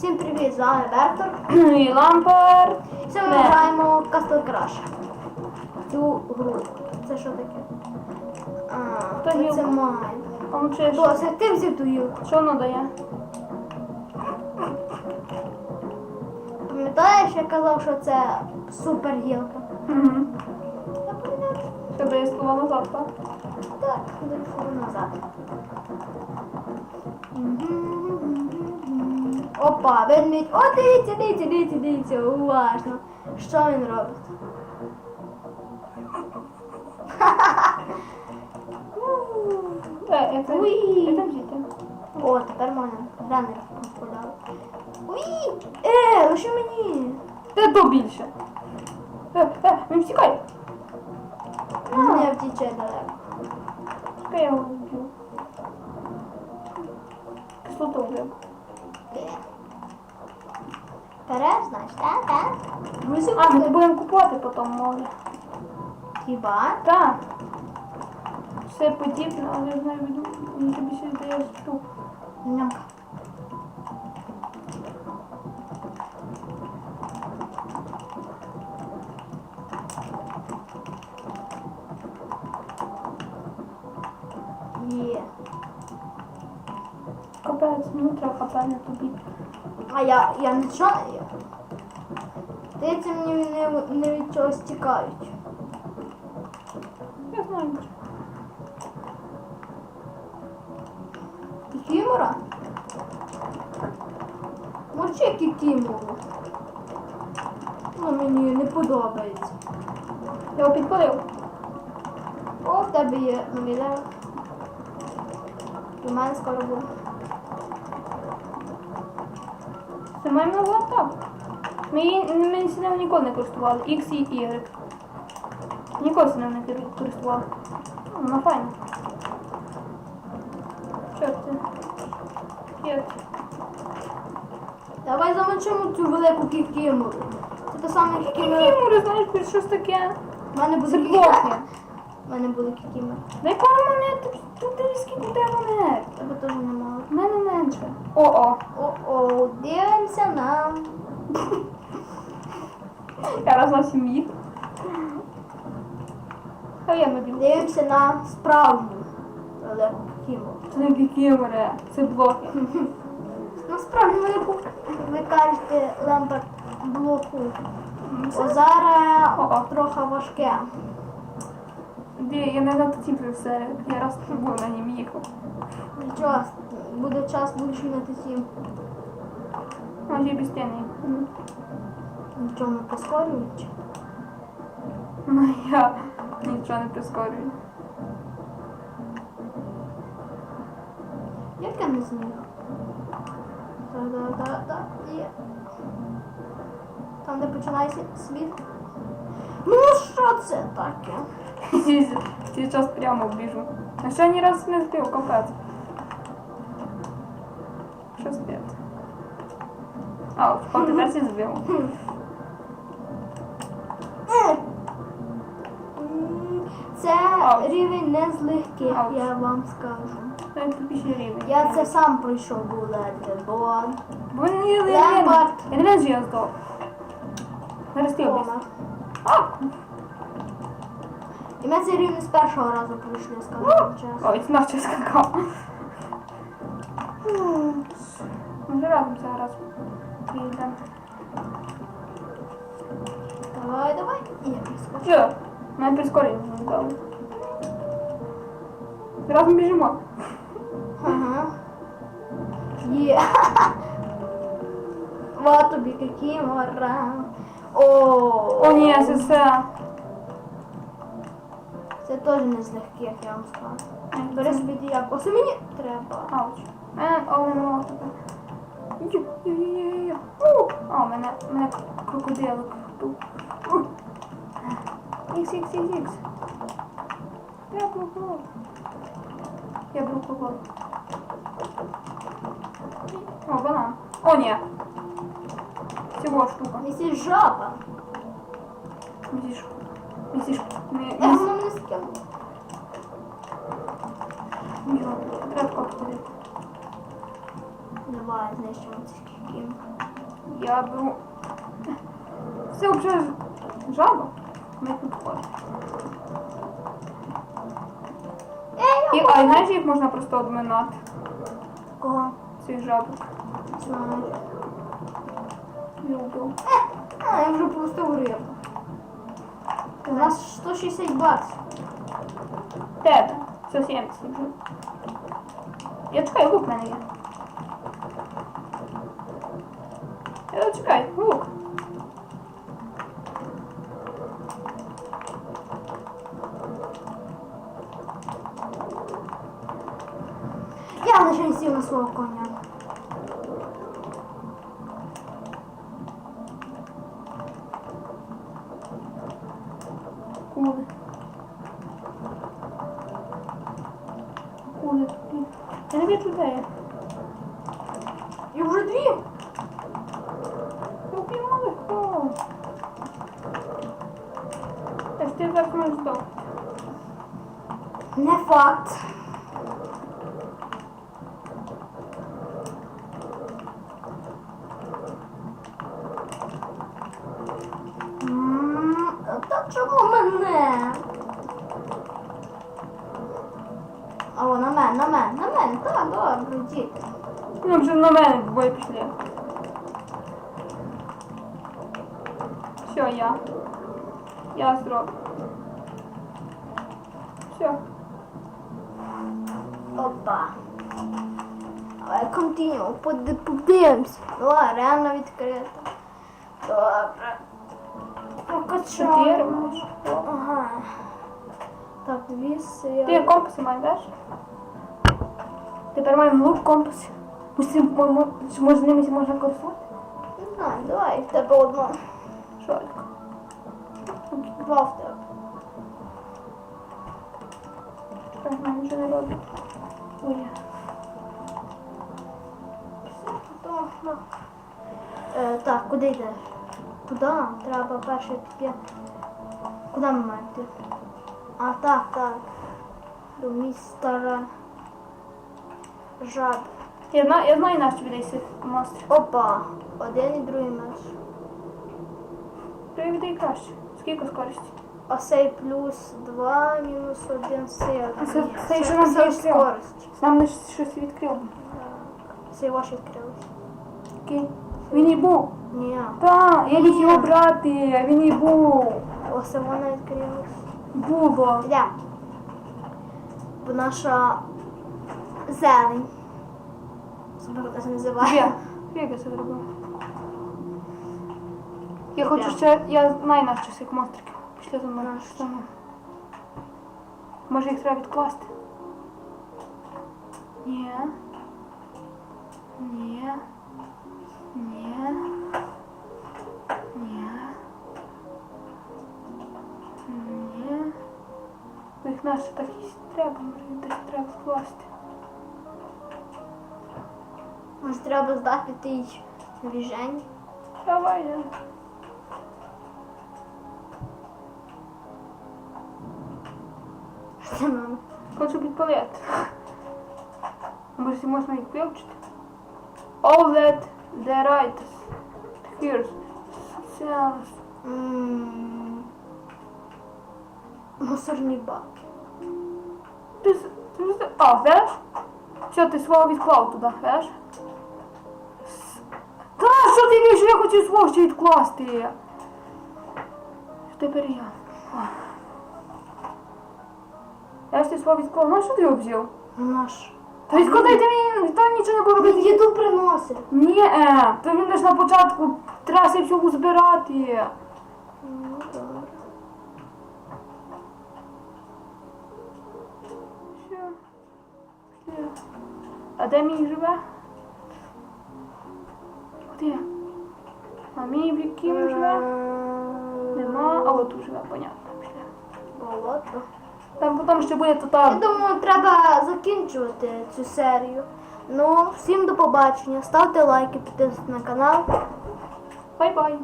Всім привіт, з вами Вектор. І лампер. Сьогодні ми граємо в Castle Crush. Цю гру. Це що таке? А, це майн. Досі, ти взяв ту гілку. Що воно дає? Пам'ятаєш, я казав, що це супер гілка? Угу. Я. Тебе слова назад, так? Так, дивимо назад. Опа, ведмідь. О, дивіться, дивіться, дивіться, дивіться, уважно. Що він робить? Е, там жити. О, тепер можна гранер подав. Уй! Е, лише мені. Де то більше? Е, е, він втікай. Він не втіче далеко. Чекай, я його вб'ю. Кислоту вбив. Вперед, значить, так, так. Друзі, А, ми будемо купувати потім, може. хіба? Так. Все подібне, але я знаю. Мені тобі ще здається, що... Нямка. Ну треба хапати тобі. А я, я не є. Здається, мені не, не від чогось тікають. Я знаю. Кікімора? Може кікімору? Ну, мені не подобається. Я його підпалив. О, в тебе є новий. У мене скоро буде. Це маємо атаку. Ми її сінем ніколи не користували. X і Y. Ніколи сінем не користували. Ну, Вона файна. Що це? Давай замочимо цю велику кікімору. Це те саме кікімора. Які знаєш, під щось таке? У мене буде Це. У мене буде кікімора. Дай пару монет, тут- тут дивись, скільки тебе монет. Тебе теж немало. Менше. О-о. О-о, дивимося нам. Я раз на сім'ї. Я мобіль. Дивимося на справжню велику кікімору. Це не це блоки. Насправді велику, ви кажете, лампа блоку. О, зараз трохи важке. Де, я не на ті все. Я раз був на нім їхав. Нічого, буде час, будеш на сім. Може і без стіни. Нічого не прискорюючи. Ну я нічого не прискорюю. Як я не зміг? Да-да-да-да, є. Там, де починається світ. Ну що це таке? Сейчас прямо біжу. А ще ні раз не збив, капець. Що збив? А, тепер всі збив. Е! Це рівень не з легких, я вам скажу. Я це сам пройшов був ледве, бо Бо не я Я не знаю, що я здох. Зараз ти обіс. помер. А! І ми цей рівень з першого разу пройшли, скажу вам чесно. Ой, це наче скакав. Може разом зараз приїдемо. Давай, давай. І я прискочу. Що? Мене прискорення не дали. Разом біжимо. Ага. Є. Вот тобі які мора. О, О, ні, це все. Це теж не з легких, я вам скажу. Бери собі діяк. Ось мені треба. Ауч. Мене, о. У, А, у мене, мене крокодилик Ікс, ікс, ікс, ікс. Я крокодил. Я крокодил. О, банан. О, ні. Всього штука. Місі жаба. Місіш. Місіш. Я воно не скину. Міро. Треба копити. Давай знищимо ці кіки. Я беру. Це взагалі жаба. Ми тут ходимо. І, а знаєш, їх можна просто обминати, Кого? цих жабок. Знаю. Люблю. А, я вже пустив рибу. У нас 160 баксів. Тебе. 170 вже. Я чекаю, лук в мене. Я чекаю, лук. Кули. Кули тут. Я не бачу де я. І вже дві. Ну, піймали. О. Та ж ти зараз можеш здохнути. Не факт. На мене, так, добре, діти. Ну, вже на мене двоє пішли. Все, я. Я зроблю. Все. Опа. Давай continue, поди- подивимось. О, реально відкрито. Добре. Чотири Прокачаємо. маєш. Ага. Так, я... Ти компаси маєш? Тепер маємо лук, компас. Може з ними можна користувати? Не знаю, давай в тебе одно. Що? Два в тебе. Так, нам нічого не робить. Ой. То, ну. Е, так, куди йдеш? Туди? Треба перше таке. Куди ми маємо йти? А, так, так. До містера жаб. Я знаю, я знаю наш людей цих монстрів. Опа! Один і другий. Той людей краще. Скільки скорості? Осей плюс 2, мінус 1 сила. А це- це що нам це скорость. Нам не щось відкрив. Це ваші відкрились. Окей. Він і був. Ні. Так, я міг його брати, а він і був. Ось вона відкрилась. Було. Бо наша зелень. Забула, це називає. Як я це зробив? Я хочу ще, я знаю наш за мною. Наш. пішли за мною. Може їх треба відкласти? Ні. Ні. Ні. Ні. Ні. Їх наче так і треба, може їх десь треба вкласти. Може треба здати тій движень. Давай, я. Це нам. Хочу підпалити. Може, можна їх вивчити? All that the writers hears sounds. М, Мусорні баки. Ти, ти, а, знаєш? Все, ти свого відклав туди, знаєш? Ти віж, я хочу ще відкласти. Тепер я. Я ж ти свого відклав, на що ти його взяв? Наш. Та відкладай ти мені, там нічого не було робити. їду приносить. Ні, е, то він лише на початку траси всього збирати. Ну? А де мій живе? Де? А мій в якій живе? Нема, а от тут живе, понятно. Болото. Там потім ще буде Я думаю, треба закінчувати цю серію. Ну, всім до побачення. Ставте лайки, підписуйтесь на канал. Бай-бай.